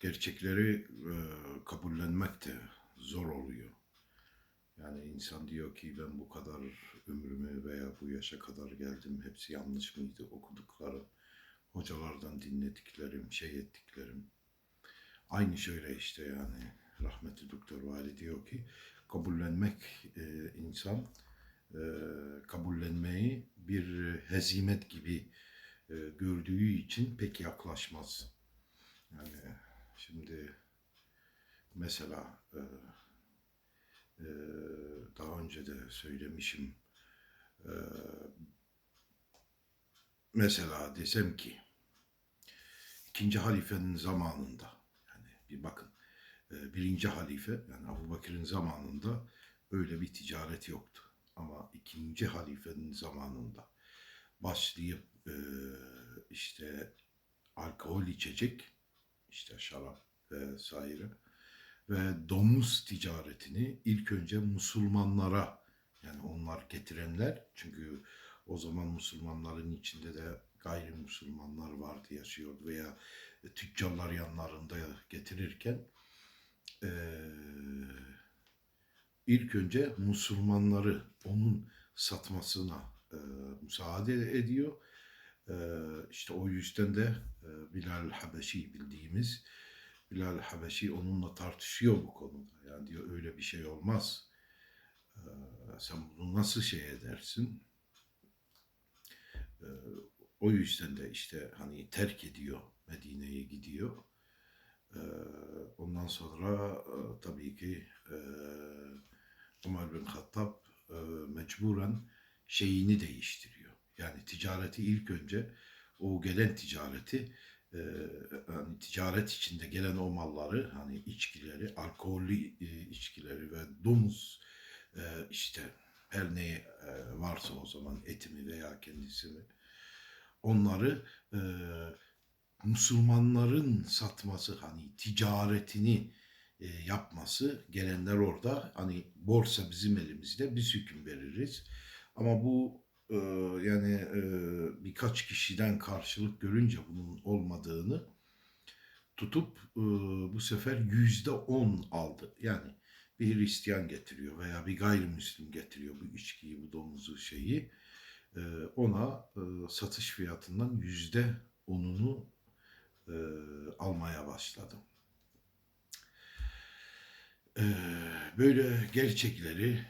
gerçekleri e, kabullenmek de zor oluyor. Yani insan diyor ki ben bu kadar ömrümü veya bu yaşa kadar geldim hepsi yanlış mıydı okuduklarım, hocalardan dinlediklerim, şey ettiklerim. Aynı şöyle işte yani rahmetli doktor Vali diyor ki kabullenmek e, insan e, kabullenmeyi bir hezimet gibi e, gördüğü için pek yaklaşmaz. Yani şimdi mesela e, e, daha önce de söylemişim. E, mesela desem ki ikinci halifenin zamanında yani bir bakın e, birinci halife yani Abu Bakır'ın zamanında öyle bir ticaret yoktu. Ama ikinci halifenin zamanında başlayıp e, işte alkol içecek işte şarap vesaire ve domuz ticaretini ilk önce Müslümanlara yani onlar getirenler çünkü o zaman Müslümanların içinde de gayrimüslimler vardı yaşıyordu veya tüccarlar yanlarında getirirken eee, ilk önce Müslümanları onun satmasına eee, müsaade ediyor. Eee işte o yüzden de eee, Bilal Habeşi bildiğimiz Bilal Habeşi onunla tartışıyor bu konuda. Yani diyor öyle bir şey olmaz. Eee, sen bunu nasıl şey edersin? Eee, o yüzden de işte hani terk ediyor Medine'ye gidiyor. Eee, ondan sonra eee, tabii ki eee Ömer bin Hattab eee, mecburen şeyini değiştiriyor. Yani ticareti ilk önce o gelen ticareti e, hani ticaret içinde gelen o malları hani içkileri, alkollü e, içkileri ve domuz e, işte her ne e, varsa o zaman etimi veya kendisini onları e, Müslümanların satması hani ticaretini e, yapması gelenler orada hani borsa bizim elimizde biz hüküm veririz. Ama bu e, yani e, birkaç kişiden karşılık görünce bunun olmadığını tutup e, bu sefer yüzde on aldı. Yani bir Hristiyan getiriyor veya bir gayrimüslim getiriyor bu içkiyi, bu domuzu şeyi. E, ona e, satış fiyatından yüzde onunu almaya başladım. E, böyle gerçekleri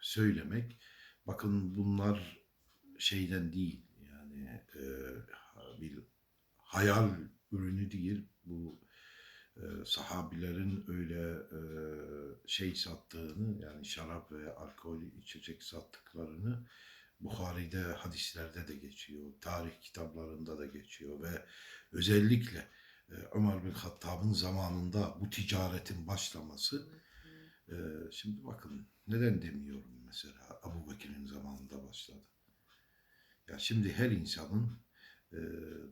söylemek Bakın bunlar şeyden değil yani e, bir hayal ürünü değil. Bu e, sahabilerin öyle e, şey sattığını yani şarap ve alkol içecek sattıklarını Bukhari'de hadislerde de geçiyor. Tarih kitaplarında da geçiyor ve özellikle e, Ömer bin Hattab'ın zamanında bu ticaretin başlaması e, şimdi bakın neden demiyorum mesela Abu Bekir'in zamanında başladı. Ya şimdi her insanın e,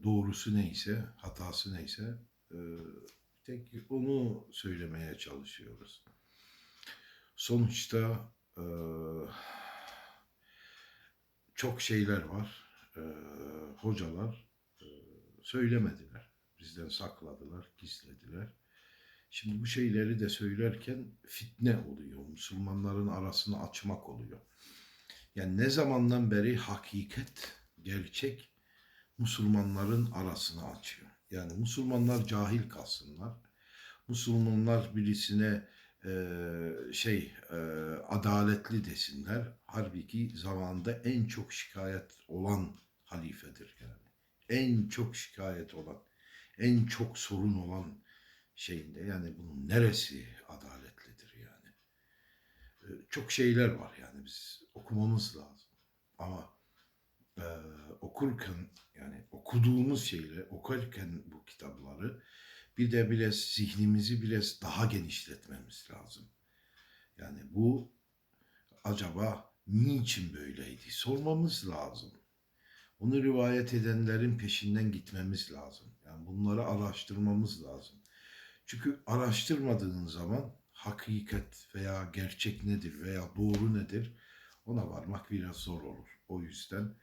doğrusu neyse, hatası neyse e, tek onu söylemeye çalışıyoruz. Sonuçta e, çok şeyler var. E, hocalar e, söylemediler. Bizden sakladılar, gizlediler. Şimdi bu şeyleri de söylerken fitne oluyor. Müslümanların arasını açmak oluyor. Yani ne zamandan beri hakikat, gerçek Müslümanların arasını açıyor. Yani Müslümanlar cahil kalsınlar. Müslümanlar birisine e, şey e, adaletli desinler. Halbuki zamanda en çok şikayet olan halifedir yani. En çok şikayet olan, en çok sorun olan şeyinde yani bunun neresi adaletlidir yani. Ee, çok şeyler var yani biz okumamız lazım. Ama e, okurken yani okuduğumuz şeyle okurken bu kitapları bir de biraz zihnimizi biraz daha genişletmemiz lazım. Yani bu acaba niçin böyleydi sormamız lazım. Onu rivayet edenlerin peşinden gitmemiz lazım. Yani bunları araştırmamız lazım. Çünkü araştırmadığın zaman hakikat veya gerçek nedir veya doğru nedir ona varmak biraz zor olur. O yüzden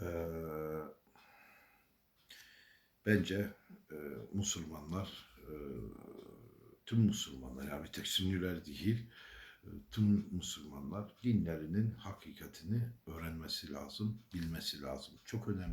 eee, bence e, Müslümanlar, e, tüm Müslümanlar yani bir tek Sünniler değil, e, tüm Müslümanlar dinlerinin hakikatini öğrenmesi lazım, bilmesi lazım. Çok önemli.